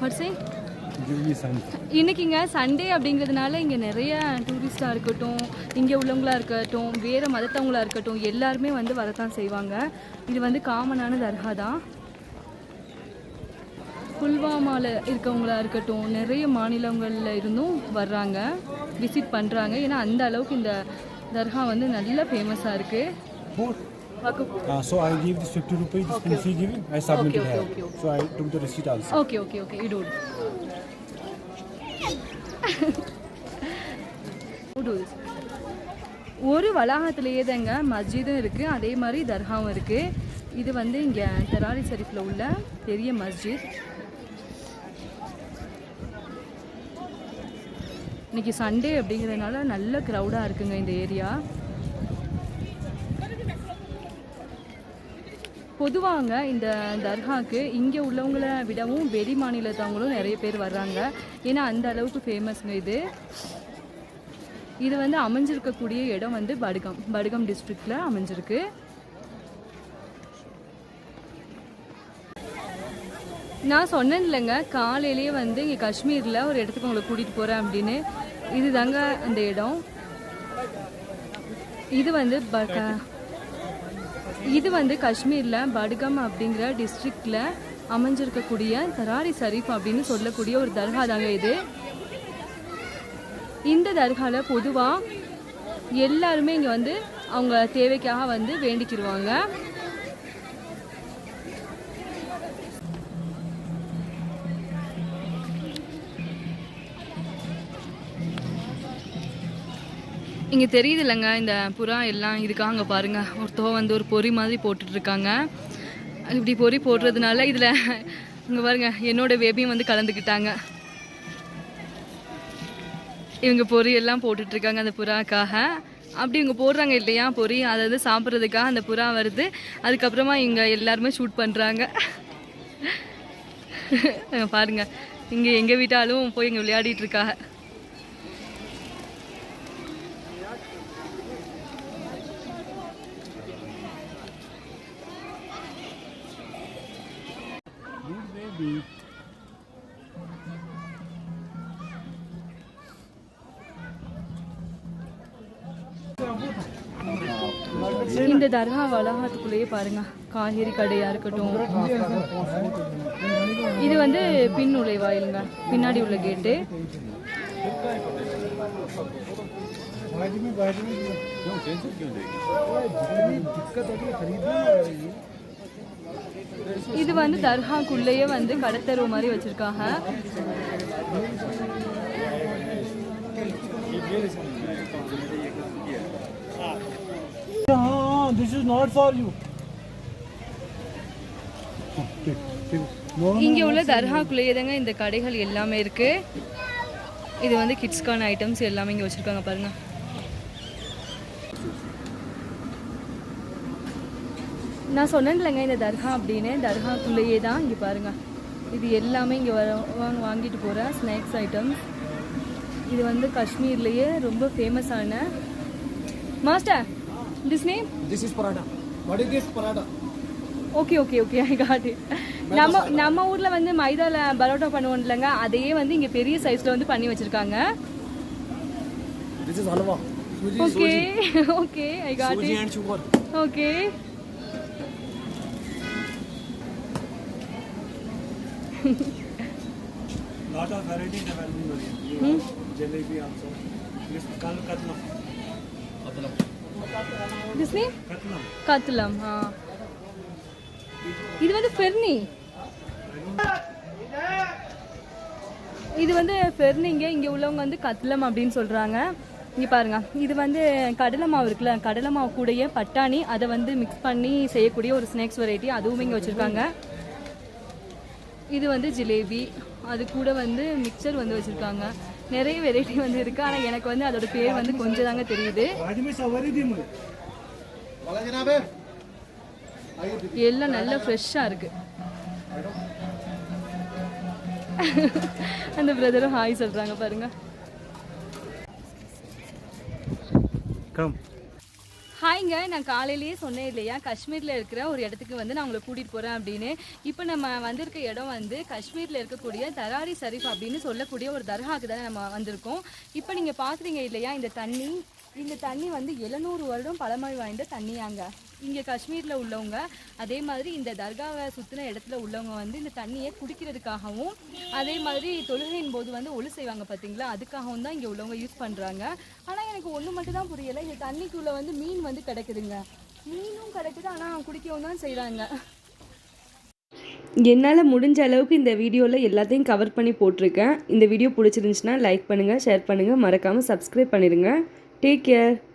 வாட்ஸே. இன்னைக்குங்க Sunday அப்படிங்கிறதுனால இங்கே நிறைய டூரிஸ்டாக இருக்கட்டும் இங்கே உள்ளவங்களா இருக்கட்டும் வேறு மதத்தவங்களா இருக்கட்டும் எல்லாருமே வந்து வரத்தான் செய்வாங்க. இது வந்து காமனான தர்கா தான். புல்வாமாவில் இருக்கவங்களா இருக்கட்டும் நிறைய மாநிலங்களில் இருந்தும் வர்றாங்க விசிட் பண்ணுறாங்க ஏன்னா அந்த அளவுக்கு இந்த தர்கா வந்து நல்ல ஃபேமஸாக இருக்குது. Uh, so I give this 50 rupees, this Kufi giving, I submitted Okay, her. okay, okay, So I took the receipt also. Okay okay okay இடு ஒரு வளாகத்திலேயே தாங்க மஸ்ஜிதும் இருக்குது அதே மாதிரி தர்காவும் இருக்குது இது வந்து இங்கே தெராரி ஷரீஃபில் உள்ள பெரிய மஸ்ஜித். இன்னைக்கு சண்டே அப்படிங்கிறதுனால நல்ல க்ரௌடாக இருக்குங்க இந்த ஏரியா. பொதுவாங்க இந்த தர்காக்கு. இங்கே உள்ளவங்களை விடவும் வெளி மாநிலத்தவங்களும் நிறைய பேர் வர்றாங்க. ஏன்னா அந்த அளவுக்கு ஃபேமஸ்ங்க இது. இது வந்து அமைஞ்சிருக்கக்கூடிய இடம் வந்து படுகம். படுகம் டிஸ்ட்ரிக்டில் அமைஞ்சிருக்கு. நான் சொன்னேன் இல்லைங்க காலையிலேயே வந்து இங்கே காஷ்மீரில் ஒரு இடத்துக்கு உங்களை கூட்டிகிட்டு போகிறேன் அப்படின்னு. இது தாங்க அந்த இடம். இது வந்து ப- க- இது வந்து காஷ்மீரில் படுகம் அப்படிங்கிற டிஸ்ட்ரிக்டில் அமைஞ்சிருக்கக்கூடிய தராரி சரீஃப் அப்படின்னு சொல்லக்கூடிய ஒரு தர்கா தாங்க இது. இந்த தர்காவில் பொதுவாக எல்லாருமே இங்கே வந்து அவங்க தேவைக்காக வந்து வேண்டிக்கிடுவாங்க இங்கே தெரியுது இல்லைங்க இந்த புறா எல்லாம் இதுக்காக அங்கே பாருங்க. ஒருத்தவ வந்து ஒரு பொறி மாதிரி போட்டுட்ருக்காங்க. இப்படி பொறி போடுறதுனால இதில் இங்கே பாருங்க என்னோட பேபியும் வந்து கலந்துக்கிட்டாங்க. இவங்க பொறி எல்லாம் இருக்காங்க அந்த புறாக்காக. அப்படி இவங்க போடுறாங்க இல்லையா பொறி? அதாவது சாப்பிட்றதுக்காக அந்த புறா வருது. அதுக்கப்புறமா இங்கே எல்லாருமே ஷூட் பண்ணுறாங்க பாருங்க இங்கே எங்கள் வீட்டாலும் போய் இங்கே விளையாடிட்டு இருக்காங்க Baby. இந்த தர்கா வளாகத்துக்குள்ளேயே பாருங்க. காய்கறி கடையா இருக்கட்டும். இது வந்து பின் நுழைவாயிலுங்க பின்னாடி உள்ள கேட்டு. இது வந்து தர்காக்குள்ளேயே வந்து கடத்தரு மாதிரி வச்சிருக்காங்க Ah, this is not for you. Take, take. No, no, இங்க உள்ள தர்காக்குள்ளேயே தாங்க இந்த கடைகள் எல்லாமே இருக்கு இது வந்து கிட்ஸ்க்கான ஐட்டம்ஸ் எல்லாமே இங்க வச்சிருக்காங்க பாருங்க நான் சொன்னேன் இல்லைங்க இந்த தர்கா அப்படின்னு. தர்காக்குள்ளேயே தான் இங்கே பாருங்க. இது எல்லாமே இங்கே வர வாங்க வாங்கிட்டு போகிற ஸ்நாக்ஸ் ஐட்டம்ஸ் இது வந்து காஷ்மீர்லேயே ரொம்ப ஃபேமஸான master this name. What is this paratha? Okay okay okay I got நம்ம நம்ம ஊர்ல வந்து மைதால பரோட்டா பண்ணுவோம் இல்லைங்க அதையே வந்து இங்க பெரிய சைஸ்ல வந்து பண்ணி வச்சிருக்காங்க. Okay okay I got it. Okay Lot of varieties available have jalebi also. This kal katlam. This name Katlam. Katlam ஆ இது வந்து ஃபெர்னி இது வந்து ஃபெர்னிங்க இங்கே உள்ளவங்க வந்து கத்லம் அப்படின்னு சொல்கிறாங்க இங்கே பாருங்க. இது வந்து கடலை மாவு இருக்குல்ல கடலை மாவு கூடயே பட்டாணி அதை வந்து மிக்ஸ் பண்ணி செய்யக்கூடிய ஒரு ஸ்நாக்ஸ் வெரைட்டி அதுவும் இங்கே வச்சுருக்காங்க. இது வந்து ஜிலேபி. அது கூட வந்து மிக்சர் வந்து வச்சிருக்காங்க. நிறைய வெரைட்டி வந்து இருக்கு. ஆனால் எனக்கு வந்து அதோட பேர் வந்து கொஞ்சம் தாங்க தெரியுது. எல்லாம் நல்லா ஃப்ரெஷ்ஷாக இருக்குது அந்த பிரதரும் ஹாய் சொல்கிறாங்க பாருங்க. கம் ஹாய்ங்க நான் காலையிலேயே சொன்னேன் இல்லையா காஷ்மீரில் இருக்கிற ஒரு இடத்துக்கு வந்து நான் உங்களை கூட்டிகிட்டு போகிறேன் அப்படின்னு. இப்போ நம்ம வந்திருக்க இடம் வந்து காஷ்மீரில் இருக்கக்கூடிய தராரி சரீஃப் அப்படின்னு சொல்லக்கூடிய ஒரு தர்காவுக்கு தான் நம்ம வந்திருக்கோம். இப்போ நீங்கள் பார்க்குறீங்க இல்லையா இந்த தண்ணி. இந்த தண்ணி வந்து எழுநூறு வருடம் பழமொழி வாய்ந்த தண்ணியாங்க. இங்கே காஷ்மீரில் உள்ளவங்க அதே மாதிரி இந்த தர்காவை சுற்றின இடத்துல உள்ளவங்க வந்து இந்த தண்ணியை குடிக்கிறதுக்காகவும் அதே மாதிரி தொழுகையின் போது வந்து ஒழு செய்வாங்க பார்த்தீங்களா அதுக்காகவும் தான் இங்கே உள்ளவங்க யூஸ் பண்ணுறாங்க ஆனால் எனக்கு ஒன்று மட்டும் தான் புரியலை. இந்த தண்ணிக்குள்ளே வந்து மீன் வந்து கிடைக்குதுங்க. மீனும் கிடைக்குது ஆனால் குடிக்கவும் தான் செய்கிறாங்க என்னால் முடிஞ்ச அளவுக்கு இந்த வீடியோவில் எல்லாத்தையும் கவர் பண்ணி போட்டிருக்கேன். இந்த வீடியோ பிடிச்சிருந்துச்சுன்னா லைக் பண்ணுங்கள் ஷேர் பண்ணுங்கள் மறக்காமல் சப்ஸ்கிரைப் பண்ணிடுங்க டேக் கேர்